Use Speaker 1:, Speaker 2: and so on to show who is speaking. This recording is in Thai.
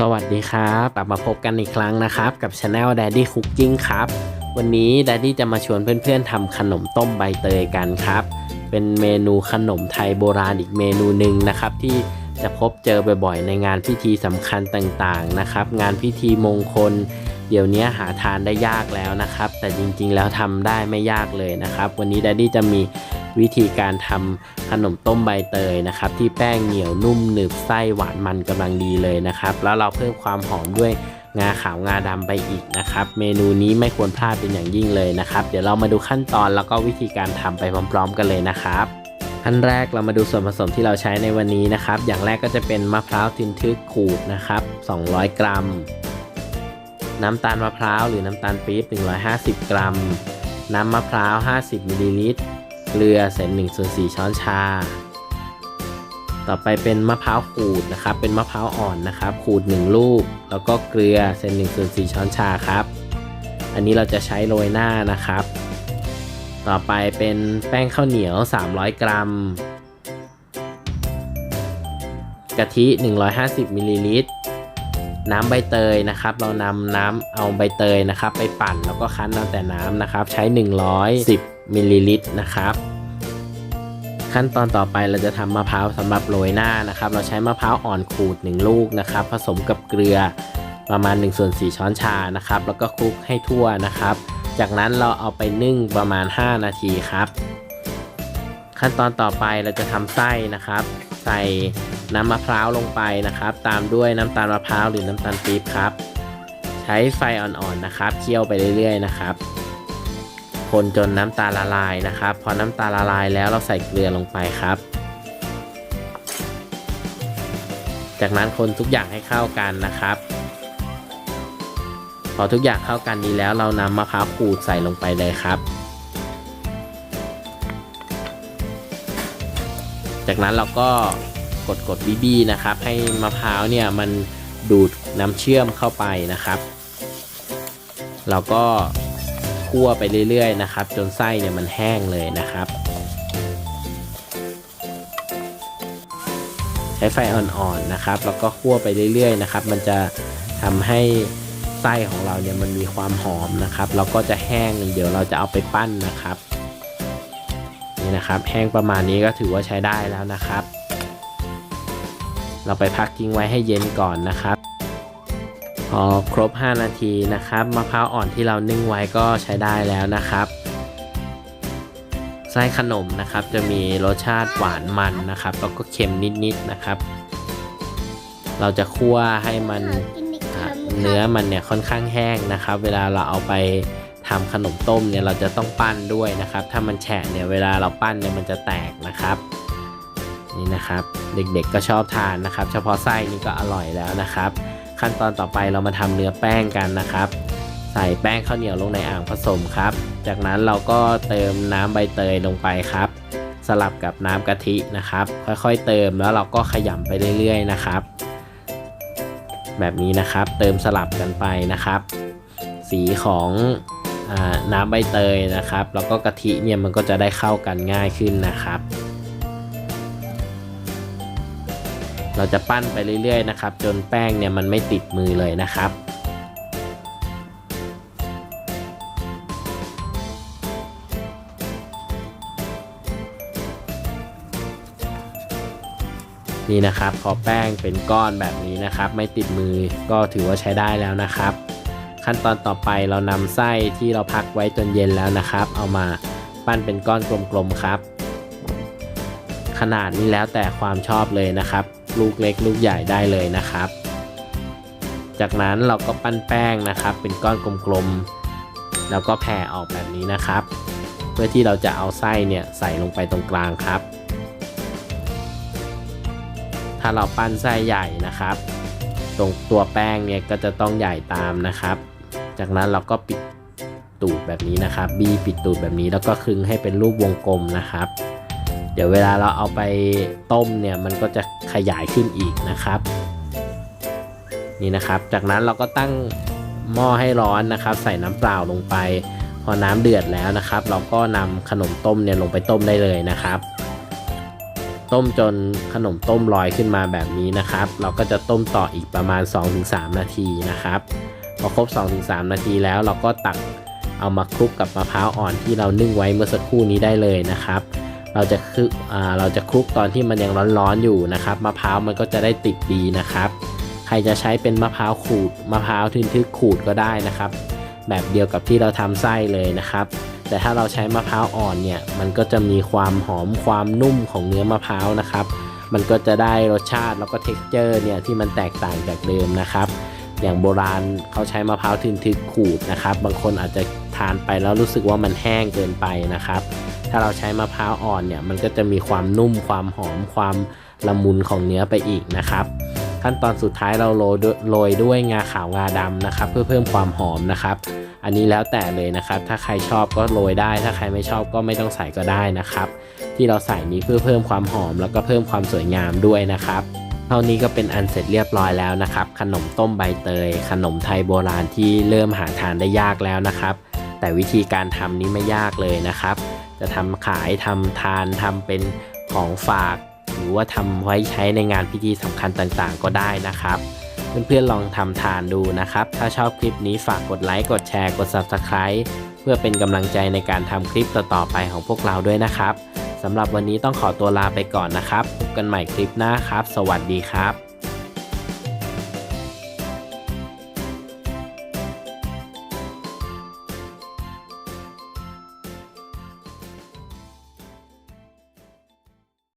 Speaker 1: สวัสดีครับกลับมาพบกันอีกครั้งนะครับ กับช anel Daddy Cooking ครับ วันนี้ Daddy จะมาชวนเพื่อนๆทำขนมต้มใบเตยกันครับ เป็นเมนูขนมไทยโบราณอีกเมนูหนึ่งนะครับ ที่จะพบเจอบ่อยๆ ในงานพิธีสำคัญต่างๆนะครับ งานพิธีมงคล เดี๋ยวนี้หาทานได้ยากแล้วนะครับ แต่จริงๆแล้วทำได้ไม่ยากเลยนะครับ วันนี้ Daddy จะมี วิธีการทำขนมต้มใบเตยนะครับ ที่แป้งเหนียวนุ่มหนึบไส้หวานมันกำลังดีเลยนะครับ แล้วเราเพิ่มความหอมด้วยงาขาวงาดำไปอีกนะครับ เมนูนี้ไม่ควรพลาดเป็นอย่างยิ่งเลยนะครับ เดี๋ยวเรามาดูขั้นตอนแล้วก็วิธีการทำไปพร้อม ๆ กันเลยนะครับขั้นแรกเรามาดูส่วนผสมที่เราใช้ในวันนี้นะครับ อย่างแรกก็จะเป็นมะพร้าวทึนทึกขูดนะครับ 200 กรัม น้ำตาลมะพร้าวหรือน้ำตาลปี๊บ150 กรัม น้ำมะพร้าว 50มิลลิลิตร เกลือเศษ1ส่วน4ช้อนชา ต่อไปเป็นมะพร้าวขูดนะครับ เป็นมะพร้าวอ่อนนะครับ ขูด 1 ลูก แล้วก็เกลือเศษ1ส่วน4ช้อนชาครับ อันนี้เราจะใช้โรยหน้านะครับ ต่อไปเป็นแป้งข้าวเหนียว 300 กรัม กะทิ 150มิลลิลิตรน้ำใบเตยนะครับ เรานำน้ำเอาใบเตยนะครับ ไปปั่นแล้วก็คั้นเอาแต่น้ำนะครับ ใช้ 110 มิลลิลิตรนะครับ ขั้นตอนต่อไปเราจะทำมะพร้าวสำหรับโรยหน้านะครับ เราใช้มะพร้าวอ่อนขูด 1 ลูกนะครับ ผสมกับเกลือประมาณ1ส่วน4ช้อนชานะครับ แล้วก็คลุกให้ทั่วนะครับ จากนั้นเราเอาไปนึ่งประมาณ 5 นาทีครับ ขั้นตอนต่อไปเราจะทำไส้นะครับ ใส่น้ำมะพร้าวลงไปนะครับ ตามด้วยน้ำตาลมะพร้าวหรือน้ำตาลปี๊บครับ ใช้ไฟอ่อนๆนะครับ เคี่ยวไปเรื่อยๆนะครับ คนจนน้ำตาละลายนะครับ พอน้ำตาลละลายแล้วเราใส่เกลือลงไปครับ จากนั้นคนทุกอย่างให้เข้ากันนะครับ พอทุกอย่างเข้ากันดีแล้วเรานำมะพร้าวขูดใส่ลงไปเลยครับ จากนั้นเราก็กดกดบีบีนะครับ ให้มะพร้าวเนี่ยมันดูดน้ำเชื่อมเข้าไปนะครับ เราก็ คั่วไปเรื่อยๆนะครับ จนไส้เนี่ยมันแห้งเลยนะครับ ใช้ไฟอ่อนๆนะครับ แล้วก็คั่วไปเรื่อยๆนะครับ มันจะทำให้ไส้ของเราเนี่ยมันมีความหอมนะครับ แล้วก็จะแห้งเดี๋ยวเราจะเอาไปปั้นนะครับนี่นะครับ แห้งประมาณนี้ก็ถือว่าใช้ได้แล้วนะครับ เราไปพักทิ้งไว้ให้เย็นก่อนนะครับ อครบ 5 นาทีนะครับมะพร้าวอ่อนที่เรานึ่งไว้ก็ใช้ได้แล้วนะครับไส้ขนมนะครับจะมีรสชาติหวานมันนะครับแล้วก็เค็มนิดๆนะครับ เราจะคั่วให้มันอะเนื้อมันเนี่ยค่อนข้างแห้งนะครับ เวลาเราเอาไปทำขนมต้มเนี่ยเราจะต้องปั้นด้วยนะครับ ถ้ามันแฉะเนี่ยเวลาเราปั้นเนี่ยมันจะแตกนะครับนี่นะครับ เด็กๆก็ชอบทานนะครับ เฉพาะไส้นี่ก็อร่อยแล้วนะครับ ขั้นตอนต่อไปเรามาทำเนื้อแป้งกันนะครับ ใส่แป้งข้าวเหนียวลงในอ่างผสมครับ จากนั้นเราก็เติมน้ำใบเตยลงไปครับ สลับกับน้ำกะทินะครับ ค่อยๆเติมแล้วเราก็ขยำไปเรื่อยๆนะครับ แบบนี้นะครับเติมสลับกันไปนะครับ สีของอน้ำใบเตยนะครับ แล้วก็กะทิเนี่ยมันก็จะได้เข้ากันง่ายขึ้นนะครับ เราจะปั้นไปเรื่อยๆนะครับ จนแป้งเนี่ยมันไม่ติดมือเลยนะครับนี่นะครับพอแป้งเป็นก้อนแบบนี้นะครับ ไม่ติดมือก็ถือว่าใช้ได้แล้วนะครับ ขั้นตอนต่อไปเรานำไส้ที่เราพักไว้จนเย็นแล้วนะครับ เอามาปั้นเป็นก้อนกลมๆครับ ขนาดนี้แล้วแต่ความชอบเลยนะครับ ลูกเล็กลูกใหญ่ได้เลยนะครับ จากนั้นเราก็ปั้นแป้งนะครับ เป็นก้อนกลมๆ แล้วก็แผ่ออกแบบนี้นะครับ เพื่อที่เราจะเอาไส้เนี่ยใส่ลงไปตรงกลางครับ ถ้าเราปั้นไส้ใหญ่นะครับ ตรงตัวแป้งเนี่ยก็จะต้องใหญ่ตามนะครับ จากนั้นเราก็ปิดตูดแบบนี้นะครับ บีปิดตูดแบบนี้แล้วก็คลึงให้เป็นรูปวงกลมนะครับ เดี๋ยวเวลาเราเอาไปต้มเนี่ยมันก็จะขยายขึ้นอีกนะครับ นี่นะครับ จากนั้นเราก็ตั้งหม้อให้ร้อนนะครับ ใส่น้ำเปล่าลงไป พอน้ำเดือดแล้วนะครับ เราก็นำขนมต้มเนี่ยลงไปต้มได้เลยนะครับ ต้มจนขนมต้มลอยขึ้นมาแบบนี้นะครับ เราก็จะต้มต่ออีกประมาณ 2-3 นาทีนะครับ พอครบ 2-3 นาทีแล้วเราก็ตักเอามาคลุกกับมะพร้าวอ่อนที่เรานึ่งไว้เมื่อสักครู่นี้ได้เลยนะครับ เราจะคลุกอ่าเราจะคลุกตอนที่มันยังร้อนๆอยู่นะครับมะพร้าวมันก็จะได้ติดดีนะครับ ใครจะใช้เป็นมะพร้าวขูดมะพร้าวทึนทึกขูดก็ได้นะครับ แบบเดียวกับที่เราทำไส้เลยนะครับแต่ถ้าเราใช้มะพร้าวอ่อนเนี่ย มันก็จะมีความหอมความนุ่มของเนื้อมะพร้าวนะครับ มันก็จะได้รสชาติแล้วก็เท็กเจอร์เนี่ยที่มันแตกต่างจากเดิมนะครับ อย่างโบราณเขาใช้มะพร้าวทึนทึกขูดนะครับ บางคนอาจจะทานไปแล้วรู้สึกว่ามันแห้งเกินไปนะครับ ถ้าเราใช้มะพร้าวอ่อนเนี่ยมันก็จะมีความนุ่มความหอมความละมุนของเนื้อไปอีกนะครับ ขั้นตอนสุดท้ายเราโรยด้วยโรยด้วยงาขาวงาดำนะครับ เพื่อเพิ่มความหอมนะครับ อันนี้แล้วแต่เลยนะครับ ถ้าใครชอบก็โรยได้ ถ้าใครไม่ชอบก็ไม่ต้องใส่ก็ได้นะครับ ที่เราใส่นี้เพื่อเพิ่มความหอมแล้วก็เพิ่มความสวยงามด้วยนะครับเท่านี้ก็เป็นอันเสร็จเรียบร้อยแล้วนะครับ ขนมต้มใบเตย ขนมไทยโบราณที่เริ่มหาทานได้ยากแล้วนะครับ แต่วิธีการทำนี้ไม่ยากเลยนะครับ จะทำขายทำทานทำเป็นของฝาก หรือว่าทำไว้ใช้ในงานพิธีสำคัญต่างๆ ก็ได้นะครับ เพื่อนๆลองทำทานดูนะครับ ถ้าชอบคลิปนี้ฝากกดไลค์กดแชร์กด Subscribe เพื่อเป็นกำลังใจในการทำคลิปต่อๆไปของพวกเราด้วยนะครับสำหรับวันนี้ต้องขอตัวลาไปก่อนนะครับ พบกันใหม่คลิปหน้าครับ สวัสดีครับ